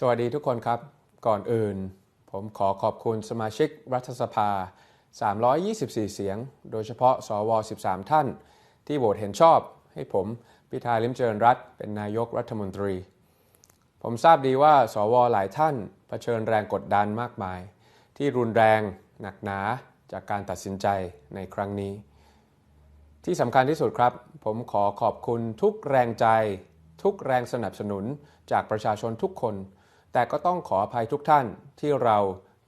สวัสดีทุกคนครับ ก่อนอื่น ผมขอขอบคุณสมาชิกรัฐสภา 324 เสียง โดยเฉพาะสว 13 ท่าน ที่โหวตเห็นชอบ ให้ผมพิธาลิมเจริญรัตเป็นนายกรัฐมนตรี ผมทราบดีว่า สวหลายท่านเผชิญแรงกดดันมากมาย ที่รุนแรงหนักหนาจากการตัดสินใจในครั้งนี้ ที่สำคัญที่สุดครับ ผมขอขอบคุณทุกแรงใจ ทุกแรงสนับสนุนจากประชาชนทุกคน แต่ก็ต้องขออภัยทุกท่านที่เรา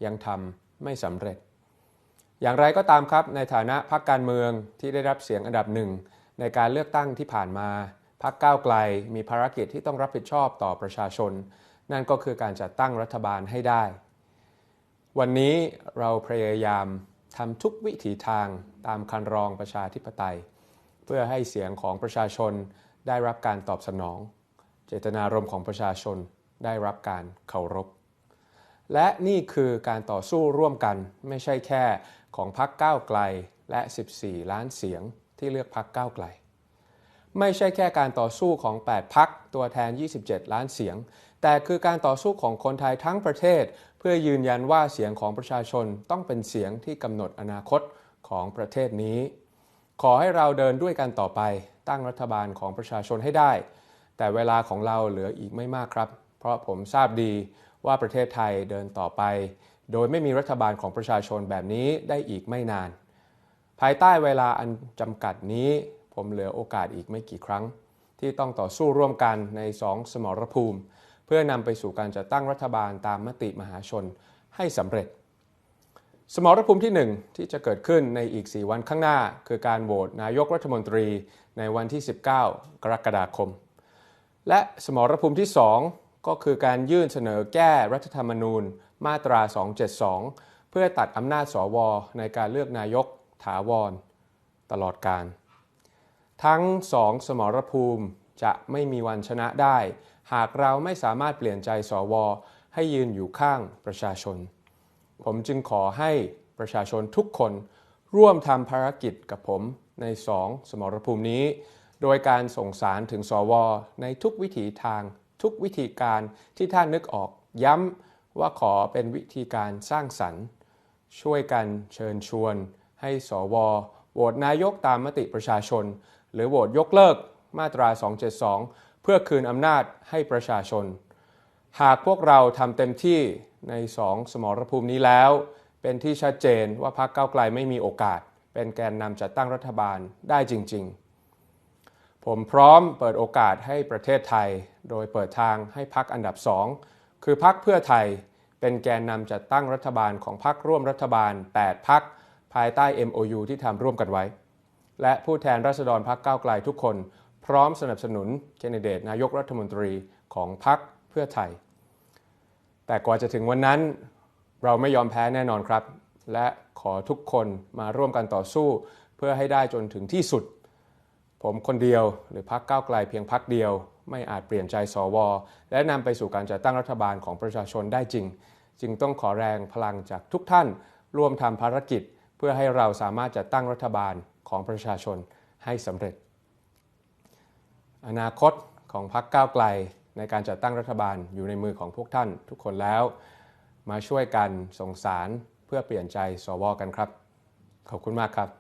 ยังทำไม่สำเร็จ อย่างไรก็ตามครับในฐานะพรรคการเมืองที่ได้รับเสียงอันดับหนึ่งในการเลือกตั้งที่ผ่านมาพรรคก้าวไกลมีภารกิจที่ต้องรับผิดชอบต่อประชาชน นั่นก็คือการจัดตั้งรัฐบาลให้ได้ วันนี้เราพยายามทำทุกวิถีทางตามคันรองประชาธิปไตย เพื่อให้เสียงของประชาชนได้รับการตอบสนอง เจตนารมณ์ของประชาชน ได้รับการเคารพ และนี่คือการต่อสู้ร่วมกันไม่ใช่แค่ของพรรคก้าวไกลและ 14 ล้านเสียงที่เลือกพรรคก้าวไกล ไม่ใช่แค่การต่อสู้ของ 8 พักตัวแทน 27 ล้านเสียง แต่คือการต่อสู้ของคนไทยทั้งประเทศ เพื่อยืนยันว่าเสียงของประชาชนต้องเป็นเสียงที่กำหนดอนาคตของประเทศนี้ ขอให้เราเดินด้วยกันต่อไปตั้งรัฐบาลของประชาชนให้ได้ แต่เวลาของเราเหลืออีกไม่มากครับ เพราะผมทราบดีว่าประเทศไทยเดินต่อไป โดยไม่มีรัฐบาลของประชาชนแบบนี้ได้อีกไม่นาน ภายใต้เวลาอันจำกัดนี้ ผมเหลือโอกาสอีกไม่กี่ครั้ง ที่ต้องต่อสู้ร่วมกันในสองสมรภูมิ เพื่อนำไปสู่การจัดตั้งรัฐบาลตามมติมหาชนให้สำเร็จ สมรภูมิที่ 1 ที่จะเกิดขึ้นในอีก 4 วันข้างหน้า คือการโหวตนายกรัฐมนตรีในวันที่ 19 กรกฎาคม และสมรภูมิที่ 2 ก็คือการยื่นเสนอแก้รัฐธรรมนูญมาตรา 272 เพื่อตัดอำนาจสว ในการเลือกนายกถาวร ตลอดการ ทั้งสองสมรภูมิจะไม่มีวันชนะได้ หากเราไม่สามารถเปลี่ยนใจสว ให้ยืนอยู่ข้างประชาชน ผมจึงขอให้ประชาชนทุกคนร่วมทำภารกิจกับผมในสองสมรภูมินี้ โดยการส่งสารถึงสว ในทุกวิถีทาง ทุกวิธีการที่ท่านนึกออกย้ำว่าขอเป็นวิธีการสร้างสรรค์ ช่วยกันเชิญชวน ให้สวโหวตนายกตามมติประชาชน หรือโหวตยกเลิกมาตรา 272 เพื่อคืนอำนาจให้ประชาชน หากพวกเราทำเต็มที่ในสองสมรภูมินี้แล้ว เป็นที่ชัดเจนว่าพรรคก้าวไกลไม่มีโอกาส เป็นแกนนำจัดตั้งรัฐบาลได้จริง ๆ ผมพร้อมเปิดโอกาสให้ประเทศไทย โดยเปิดทางให้พรรคอันดับสองคือพรรคเพื่อไทยเป็นแกนนำจัดตั้งรัฐบาลของพรรคร่วมรัฐบาล 8พรรคภายใต้ MOU ที่ทำร่วมกันไว้ และผู้แทนราษฎรพรรคก้าวไกลทุกคน พร้อมสนับสนุนแคนดิเดตนายกรัฐมนตรีของพรรคเพื่อไทย แต่กว่าจะถึงวันนั้นเราไม่ยอมแพ้แน่นอนครับ และขอทุกคนมาร่วมกันต่อสู้ เพื่อให้ได้จนถึงที่สุด ผมคนเดียวหรือพรรคก้าวไกลเพียงพรรคเดียว ไม่อาจเปลี่ยนใจสว และนำไปสู่การจัดตั้งรัฐบาลของประชาชนได้จริง จึงต้องขอแรงพลังจากทุกท่าน ร่วมทำภารกิจ เพื่อให้เราสามารถจัดตั้งรัฐบาลของประชาชนให้สำเร็จ อนาคตของพรรคก้าวไกลในการจัดตั้งรัฐบาลอยู่ในมือของพวกท่านทุกคนแล้ว มาช่วยกันส่งสารเพื่อเปลี่ยนใจสวกันครับ ขอบคุณมากครับ